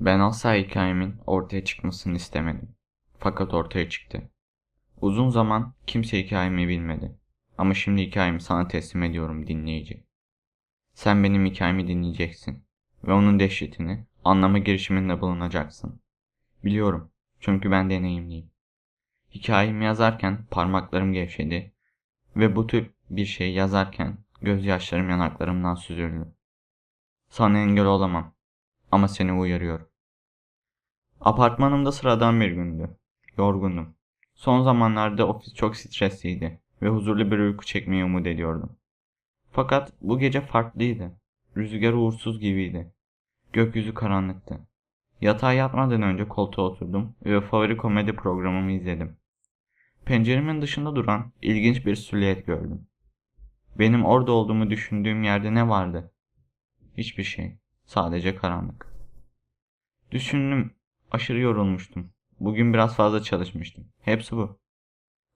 Ben asla hikayemin ortaya çıkmasını istemedim. Fakat ortaya çıktı. Uzun zaman kimse hikayemi bilmedi. Ama şimdi hikayemi sana teslim ediyorum dinleyici. Sen benim hikayemi dinleyeceksin. Ve onun dehşetini anlama girişiminde bulunacaksın. Biliyorum. Çünkü ben deneyimliyim. Hikayemi yazarken parmaklarım gevşedi. Ve bu tür bir şey yazarken gözyaşlarım yanaklarımdan süzüldü. Sana engel olamam. Ama seni uyarıyorum. Apartmanımda sıradan bir gündü. Yorgundum. Son zamanlarda ofis çok stresliydi ve huzurlu bir uyku çekmeyi umut ediyordum. Fakat bu gece farklıydı. Rüzgar uğursuz gibiydi. Gökyüzü karanlıktı. Yatağa yatmadan önce koltuğa oturdum ve favori komedi programımı izledim. Penceremin dışında duran ilginç bir silüet gördüm. Benim orada olduğumu düşündüğüm yerde ne vardı? Hiçbir şey. Sadece karanlık. Düşündüm. Aşırı yorulmuştum. Bugün biraz fazla çalışmıştım. Hepsi bu.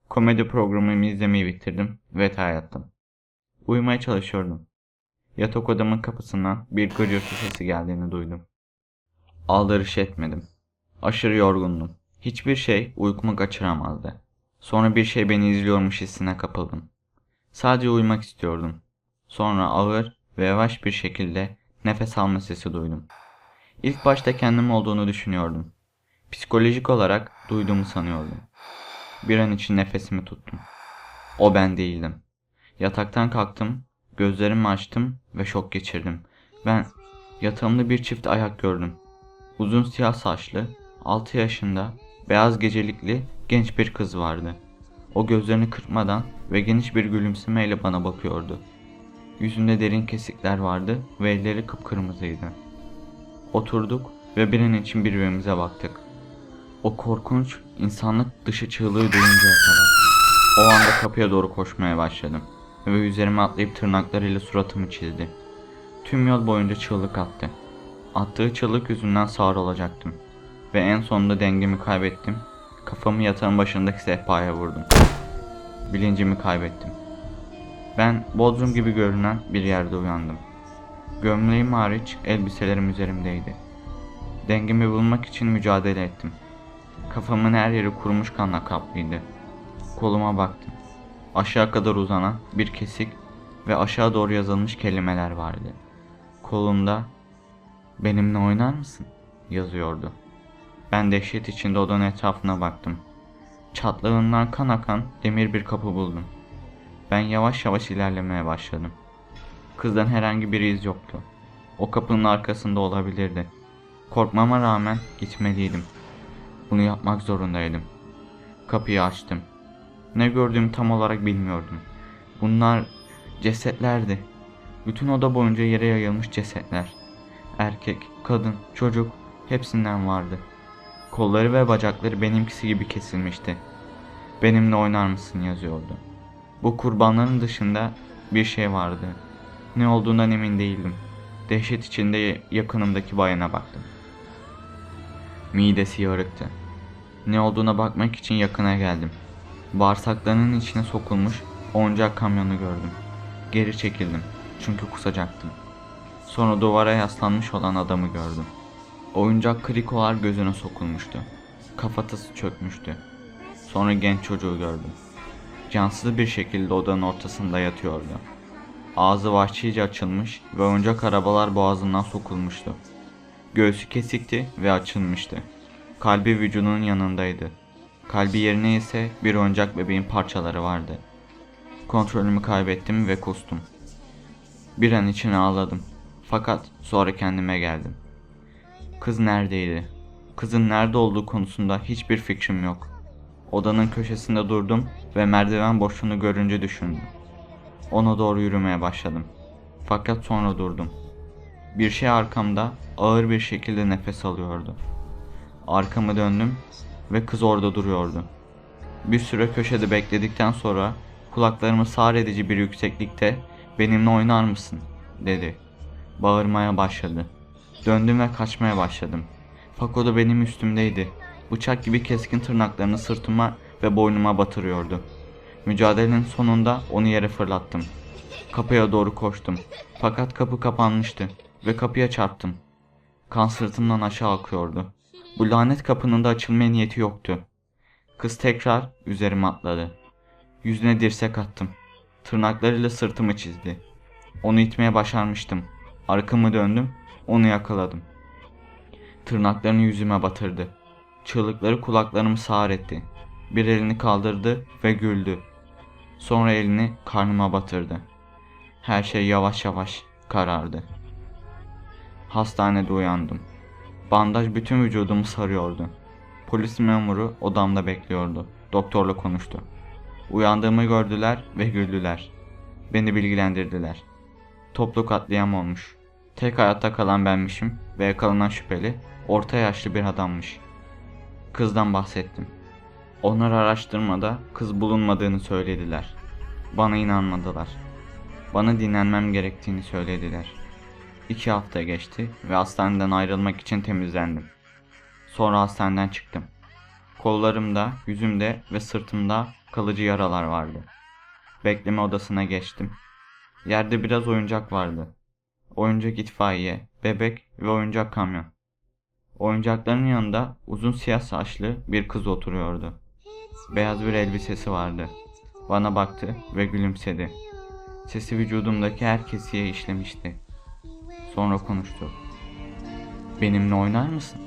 Komedi programımı izlemeyi bitirdim ve yattım. Uyumaya çalışıyordum. Yatak odamın kapısından bir gırıltı sesi geldiğini duydum. Aldırış etmedim. Aşırı yorgundum. Hiçbir şey uykumu kaçıramazdı. Sonra bir şey beni izliyormuş hissine kapıldım. Sadece uyumak istiyordum. Sonra ağır ve yavaş bir şekilde nefes alma sesi duydum. İlk başta kendim olduğunu düşünüyordum. Psikolojik olarak duyduğumu sanıyordum. Bir an için nefesimi tuttum. O ben değildim. Yataktan kalktım, gözlerimi açtım ve şok geçirdim. Ben yatağımda bir çift ayak gördüm. Uzun siyah saçlı, 6 yaşında, beyaz gecelikli genç bir kız vardı. O gözlerini kırpmadan ve geniş bir gülümsemeyle bana bakıyordu. Yüzünde derin kesikler vardı ve elleri kıpkırmızıydı. Oturduk ve bir an için birbirimize baktık. O korkunç, insanlık dışı çığlığı duyuncaya kadar. O anda kapıya doğru koşmaya başladım ve üzerime atlayıp tırnaklarıyla suratımı çizdi. Tüm yol boyunca çığlık attı. Attığı çığlık yüzünden sağır olacaktım. Ve en sonunda dengemi kaybettim. Kafamı yatağın başındaki sehpaya vurdum. Bilincimi kaybettim. Ben Bodrum gibi görünen bir yerde uyandım. Gömleğim hariç elbiselerim üzerimdeydi. Dengemi bulmak için mücadele ettim. Kafamın her yeri kurumuş kanla kaplıydı. Koluma baktım. Aşağı kadar uzanan bir kesik ve aşağı doğru yazılmış kelimeler vardı. Kolumda benimle oynar mısın yazıyordu. Ben dehşet içinde odanın etrafına baktım. Çatlağından kan akan demir bir kapı buldum. Ben yavaş yavaş ilerlemeye başladım. Kızdan herhangi bir iz yoktu. O kapının arkasında olabilirdi. Korkmama rağmen gitmeliydim. Bunu yapmak zorundaydım. Kapıyı açtım. Ne gördüğümü tam olarak bilmiyordum. Bunlar cesetlerdi. Bütün oda boyunca yere yayılmış cesetler. Erkek, kadın, çocuk hepsinden vardı. Kolları ve bacakları benimkisi gibi kesilmişti. Benimle oynar mısın yazıyordu. Bu kurbanların dışında bir şey vardı. Ne olduğundan emin değildim. Dehşet içinde yakınımdaki bayana baktım. Midesi yarıktı. Ne olduğuna bakmak için yakına geldim. Bağırsaklarının içine sokulmuş oyuncak kamyonu gördüm. Geri çekildim çünkü kusacaktım. Sonra duvara yaslanmış olan adamı gördüm. Oyuncak krikolar gözüne sokulmuştu. Kafatası çökmüştü. Sonra genç çocuğu gördüm. Cansız bir şekilde odanın ortasında yatıyordu. Ağzı vahşice açılmış ve oyuncak arabalar boğazından sokulmuştu. Göğsü kesikti ve açılmıştı. Kalbi vücudunun yanındaydı. Kalbi yerine ise bir oyuncak bebeğin parçaları vardı. Kontrolümü kaybettim ve kustum. Bir an için ağladım. Fakat sonra kendime geldim. Kız neredeydi? Kızın nerede olduğu konusunda hiçbir fikrim yok. Odanın köşesinde durdum ve merdiven boşluğunu görünce düşündüm. Ona doğru yürümeye başladım. Fakat sonra durdum. Bir şey arkamda ağır bir şekilde nefes alıyordu. Arkamı döndüm ve kız orada duruyordu. Bir süre köşede bekledikten sonra kulaklarımı sağır edici bir yükseklikte benimle oynar mısın dedi. Bağırmaya başladı. Döndüm ve kaçmaya başladım. Fakoda benim üstümdeydi. Bıçak gibi keskin tırnaklarını sırtıma ve boynuma batırıyordu. Mücadelenin sonunda onu yere fırlattım. Kapıya doğru koştum. Fakat kapı kapanmıştı ve kapıya çarptım. Kan sırtımdan aşağı akıyordu. Bu lanet kapının da açılmaya niyeti yoktu. Kız tekrar üzerime atladı. Yüzüne dirsek attım. Tırnaklarıyla sırtımı çizdi. Onu itmeye başarmıştım. Arkamı döndüm, onu yakaladım. Tırnaklarını yüzüme batırdı. Çığlıkları kulaklarımı sağır etti. Bir elini kaldırdı ve güldü. Sonra elini karnıma batırdı. Her şey yavaş yavaş karardı. Hastanede uyandım. Bandaj bütün vücudumu sarıyordu. Polis memuru odamda bekliyordu. Doktorla konuştu. Uyandığımı gördüler ve güldüler. Beni bilgilendirdiler. Toplu katliam olmuş. Tek hayatta kalan benmişim ve yakalanan şüpheli orta yaşlı bir adammış. Kızdan bahsettim. Onlar araştırmada kız bulunmadığını söylediler. Bana inanmadılar. Bana dinlenmem gerektiğini söylediler. İki hafta geçti ve hastaneden ayrılmak için temizlendim. Sonra hastaneden çıktım. Kollarımda, yüzümde ve sırtımda kalıcı yaralar vardı. Bekleme odasına geçtim. Yerde biraz oyuncak vardı. Oyuncak itfaiye, bebek ve oyuncak kamyon. Oyuncakların yanında uzun siyah saçlı bir kız oturuyordu. Beyaz bir elbisesi vardı. Bana baktı ve gülümsedi. Sesi vücudumdaki her kesiye işlemişti. Sonra konuştu. Benimle oynar mısın?